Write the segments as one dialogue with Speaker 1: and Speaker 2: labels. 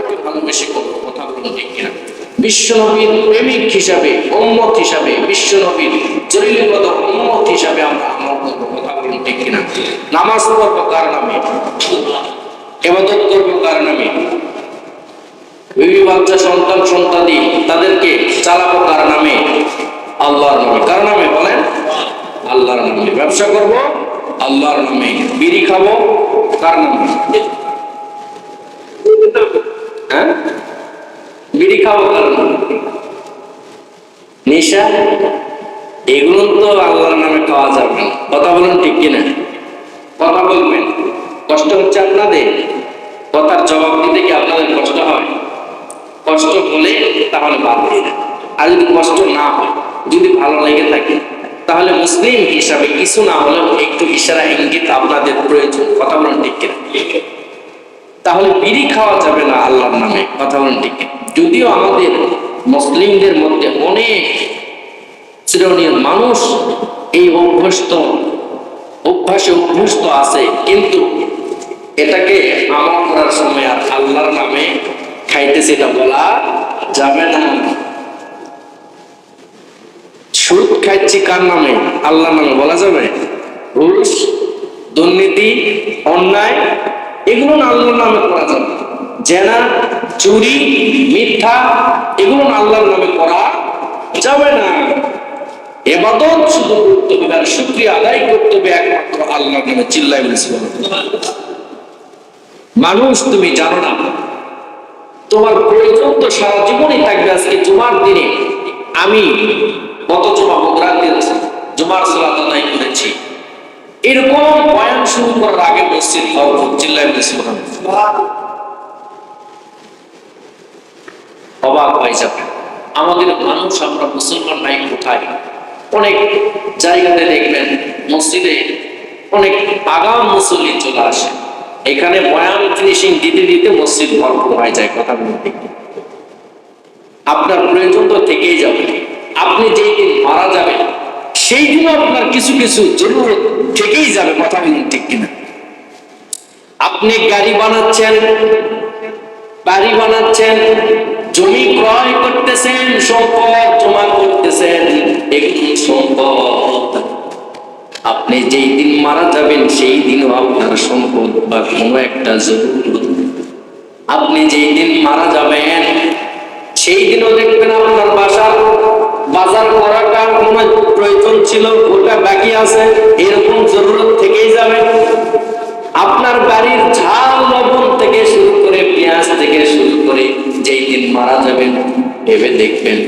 Speaker 1: তাকে ভালোবেসে করব কথা বলুন ঠিক কিনা। বিশ্বনবীর প্রেমিক হিসাবে, উম্মত হিসাবে, বিশ্বনবীর জলিলগত উম্মত হিসাবে আমরা আমল করব কথা বলুন ঠিক কিনা। নামাজ পড়ব কার নামে? এবাদত করব কার নামে? বিবি বাচ্চা সন্তান সন্তানি তাদেরকে চালাবো কার নামে? আল্লাহর নামে। কার নামে বলেন? আল্লাহর নামে। ব্যবসা করব? আল্লাহর নামে। বিড়ি খাব? কার নামে? কষ্ট হচ্ছে কথার জবাব দিতে কি আপনাদের কষ্ট হয়? কষ্ট হলে তাহলে বাদ দিয়ে দেন। আর যদি কষ্ট না হয়, যদি ভালো লেগে থাকে, তাহলে মুসলিম হিসাবে কিছু না হলেও একটু ইশারা, ইঙ্গিত আপনাদের প্রয়োজন। কথা বলেন ঠিক কিনা? তাহলে বিড়ি খাওয়া যাবে না আল্লাহর নামে কথা বলেন ঠিক। যদিও আমাদের মুসলিমদের মধ্যে অনেক শ্রেণির মানুষ এই অভ্যস্ত, অভ্যাসে অভ্যস্ত আছে, কিন্তু এটাকে আমল করার সময় আর আল্লাহর নামে খাইতেছে এটা বলা যাবে না। সুদ খাইছি কার নামে? আল্লাহর নামে বলা যাবে? ঘুষ দুর্নীতি, অন্যায়, এগুলো আল্লাহর নামে করা যাবে। জেনা, চুরি, মিথ্যা এগুলো আল্লাহর নামে করা যাবে না। এবাদত শুধু করতে হবে আর শুক্রিয়া আদায় করতে হবে একমাত্র আল্লাহর নামে চিল্লাই বলেছি মানুষ, তুমি জানো না, তোমার প্রয়োজন তো সারা জীবনই থাকবে আজকে জুমার দিনে। আমি কত জমা মুদ্রা দিয়েছি জুমার সালাত আদায় করেছি। এরকম বয়ান শুরু করার আগে মসজিদ চিল্লাই বলেছি অবাক হয়ে যাবে। আমাদের মানুষ, আমরা মুসলমান নাই কোথায়? অনেক জায়গাতে দেখবেন মসজিদে অনেক আগাম মুসল্লি চলে আসে। এখানে বয়ান ফিনিশিং দিতে দিতে মসজিদ ভরপুর হয়ে যায় কথা বলতে আপনার প্রয়োজন তো থেকেই যাবে। আপনি যেই দিন মারা যাবেন, সেই দিন আপনার কিছু কিছু জরুরত থেকেই যাবে কথা বলুন ঠিক কিনা আপনি গাড়ি বানাচ্ছেন, বাড়ি বানাচ্ছেন জমি ক্রয় করতেছেন, সম্পদ জমা করতেছেন, একটু সম্পদ। আপনি যেই দিন মারা যাবেন, সেই দিনও আপনার সম্পদ বা কোনো একটা জরুরত আপনি যেই দিন মারা যাবেন, সেই দিনও দেখবেন আপনার বাসার বাজার করাটা কোনো প্রয়োজন ছিল, ওটা বাকি আছে, এরকম জরুরত থেকেই যাবে। আপনার বাড়ির ঝাল লবণ থেকে শুরু করে, পেঁয়াজ থেকে শুরু করে মারা যাবেন, ভেবে দেখবেন।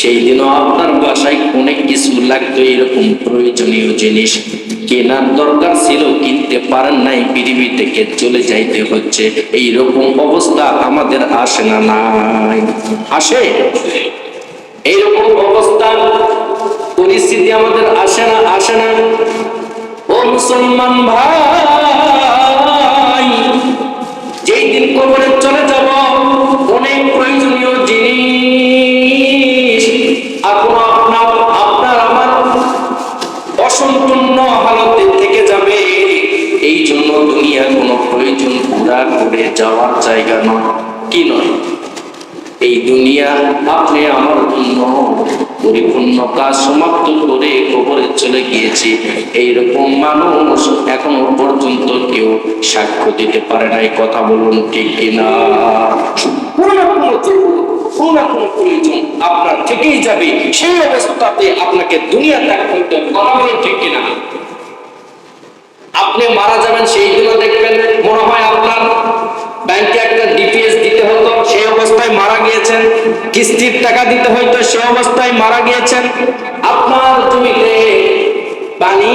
Speaker 1: সেই দিনও আপনার বাসায় অনেক কিছু লাগতো এরকম প্রয়োজনীয় জিনিস। কেনার দরকার ছিল, কিনতে পারেন নাই, পৃথিবী থেকে চলে যাইতে হচ্ছে। এই রকম অবস্থা আমাদের আসে না, নাই। আসে? এইরকম অবস্থা, পরিস্থিতি আমাদের আসে না আসে না। ও মুসলমান ভাই, যেই দিন কবরে চলে যাব, অনেক এই দুনিয়া আপনি আমার জন্য পরিপূর্ণ কাজ সমাপ্ত করে কবরে চলে গিয়েছি। এইরকম মানুষ এখনও পর্যন্ত কেউ সাক্ষ্য দিতে পারে নাই কথা বলুন ঠিক কিনা? না না আপনার থেকেই যাবে। সেই অবস্থাতে আপনাকে দুনিয়া ত্যাগ করতে কথা ঠিক কিনা? আপনি মারা যাবেন, সেই দিনও দেখবেন। মনে হয় আপনার ব্যাংকে একটা হতো সেই অবস্থায় মারা গিয়েছেন, কিস্তির টাকা দিতে হয়তো সে অবস্থায় মারা গিয়েছেন। আপনার জমিতে পানি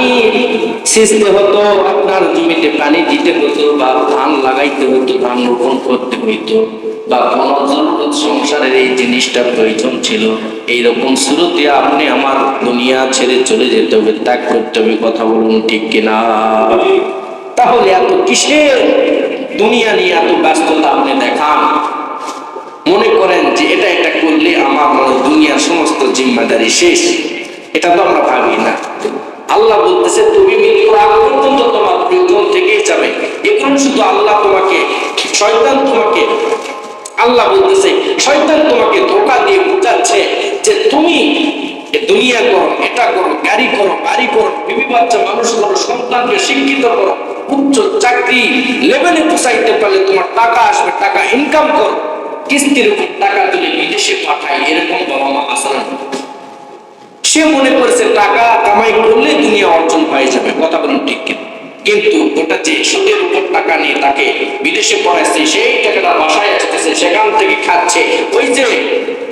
Speaker 1: সিঁচতে হতো, আপনার জমিতে পানি দিতে হতো বা ধান লাগাইতে হতো, ধান রোপণ করতে হইতো বা জরুরত সংসারের এই জিনিসটা প্রয়োজন ছিল। এইরকম শুরুতে আপনি আমার দুনিয়া ছেড়ে চলে যেতে হবে, ত্যাগ করতে হবে, কথা বলুন ঠিক কিনা? তাহলে এত কিসের? দুনিয়া নিয়ে এত ব্যস্ততা আপনি দেখান। মনে করেন যে এটা এটা করলে আমার মনে দুনিয়ার সমস্ত জিম্মাদারি শেষ। এটা তো আমরা ভাবি না। আল্লাহ বলতেছে, তুমি পর্যন্ত তোমার প্রয়োজন থেকেই যাবে। এখন শুধু আল্লাহ তোমাকে, শয়তান তোমাকে, আল্লাহ বলতেছে, শয়তান তোমাকে ধোকা দিয়ে বোঝাচ্ছে যে তুমি দুনিয়া করো, এটা করো, গাড়ি করো, বাড়ি করো, বিবি বাচ্চা, মানুষ করো, সন্তানকে শিক্ষিত করো, উচ্চ চাকরি লেভেলে পোষাইতে পারলে তোমার টাকা আসবে, টাকা ইনকাম করো। কিস্তির উপর টাকা তুলে বিদেশে পাঠায়, এরকম বাবা মা আসে না? সে মনে করেছে, টাকা কামাই করলে দুনিয়া অর্জন হয়ে যাবে। কথা বলুন ঠিক কিনা? কিন্তু ওটা যে সুদের উপর টাকা নিয়ে তাকে বিদেশে পড়াইছে সেই টাকাটা বাসায় আসতেছে, সেখান থেকে খাচ্ছে। ওই যে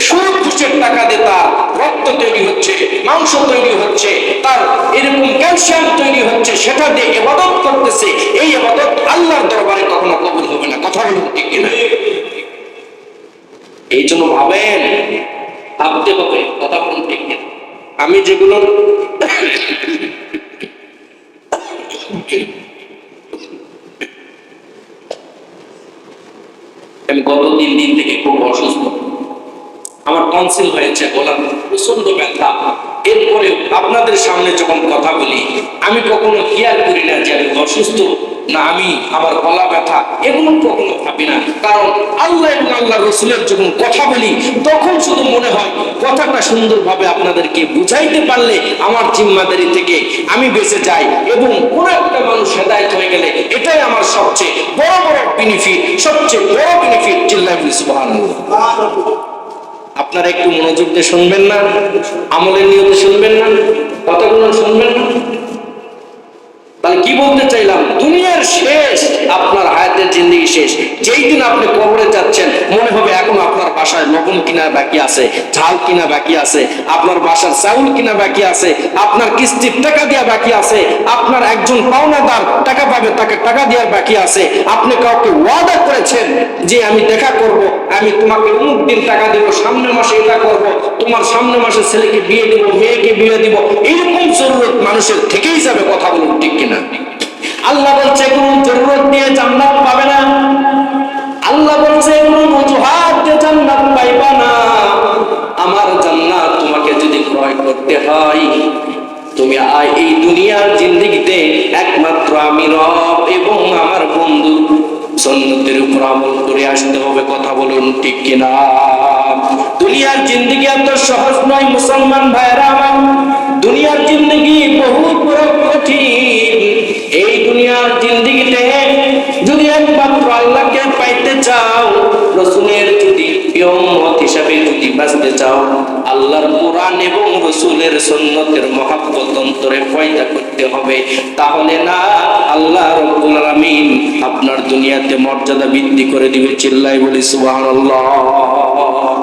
Speaker 1: সুদ ঘুষের টাকা দিয়ে তার রক্ত তৈরি হচ্ছে, মাংস তৈরি হচ্ছে, তার এরকম ক্যালসিয়াম তৈরি হচ্ছে, সেটা দিয়ে এবাদত করতেছে। এই এবাদত আল্লাহর দরবারে কখনো কবুল হবে না। কথা বলুন ঠিক কিনা? এই জন্য ভাবেন, ভাবতে হবে, কথা বলুন আমি যেগুলো আমি গত তিন দিন থেকে খুব অসুস্থ। আমার টনসিল হয়েছে গলার প্রচণ্ড ব্যথা। এরপরে আপনাদের সামনে যখন কথা বলি, আমি কখনো খেয়াল করি না যে আমি অসুস্থ না, আমি আমার গলা ব্যথা, এগুলো কখনো ভাবি না। কারণ আল্লাহ এবং আল্লাহ রসুলের যখন কথা বলি, তখন শুধু মনে হয়, কথাটা সুন্দরভাবে আপনাদেরকে বুঝাইতে পারলে আমার জিম্মাদারি থেকে আমি বেঁচে যাই এবং কোনো একটা মানুষ হেদায়ত হয়ে গেলে এটাই আমার সবচেয়ে বড় বড় বেনিফিট সবচেয়ে বড় বেনিফিট চিল্লাহ সুবহানাল্লাহ। আপনারা একটু মনোযোগ দিয়ে শুনবেন না? আমলের নিয়তে শুনবেন না? কথাগুলো শুনবেন না? তাহলে কি বলতে চাইলাম? দুনিয়ার শেষ, আপনার হায়াতের জিন্দগি শেষ। যেই দিন আপনি কবরে যাচ্ছেন, মনে হবে এখন আপনার বাসায় লবণ কিনা বাকি আছে, ঝাল কিনা বাকি আছে, আপনার বাসার চাউল কিনা বাকি আছে, আপনার কিস্তির টাকা দেওয়া বাকি আছে, আপনার একজন পাওনাদার টাকা পাবে, তাকে টাকা দেওয়ার বাকি আছে। আপনি কাউকে ওয়াদা করেছেন যে আমি দেখা করব আমি তোমাকে অমুক দিন টাকা দিব, সামনের মাসে এটা করব, তোমার সামনের মাসে ছেলেকে বিয়ে দিব, মেয়েকে বিয়ে দিব এইরকম জরুরত মানুষের থেকেই যাবে কথা বলুন ঠিক কিনা? আল্লাহ বলছে, কোন জরুরত নিয়ে জান্নাত পাবে না। আল্লাহ বলছে, কোন অজুহাত দিয়ে জান্নাত পাইবা না। আমার জান্নাত তোমাকে যদি ক্রয় করতে হয়, তুমি আয় এই দুনিয়ার জিন্দগিতে একমাত্র আমি রব এবং আমার বন্ধু। সন্ন্যতের উপর আমল করে আসতে হবে, কথা বলুন ঠিক কিনা? দুনিয়ার জিন্দগি এত সহজ নয়, মুসলমান ভাইরা আমার। দুনিয়ার জিন্দগি বহু বড় কঠিন। এই দুনিয়ার জিন্দগিতে যদি একমাত্র আল্লাহকে পাইতে চাও, রসুলের যদি মত হিসাবে যদি বাঁচতে চাও, আল্লাহর কোরআন এবং রসুলের সন্ন্যতের মহাব্বত অন্তরে পয়দা করতে হবে। তাহলে না আল্লাহ রব্বুল আলামিন আপনার দুনিয়াতে মর্যাদা বৃদ্ধি করে দিবে চিল্লাই বলি সুবহানাল্লাহ।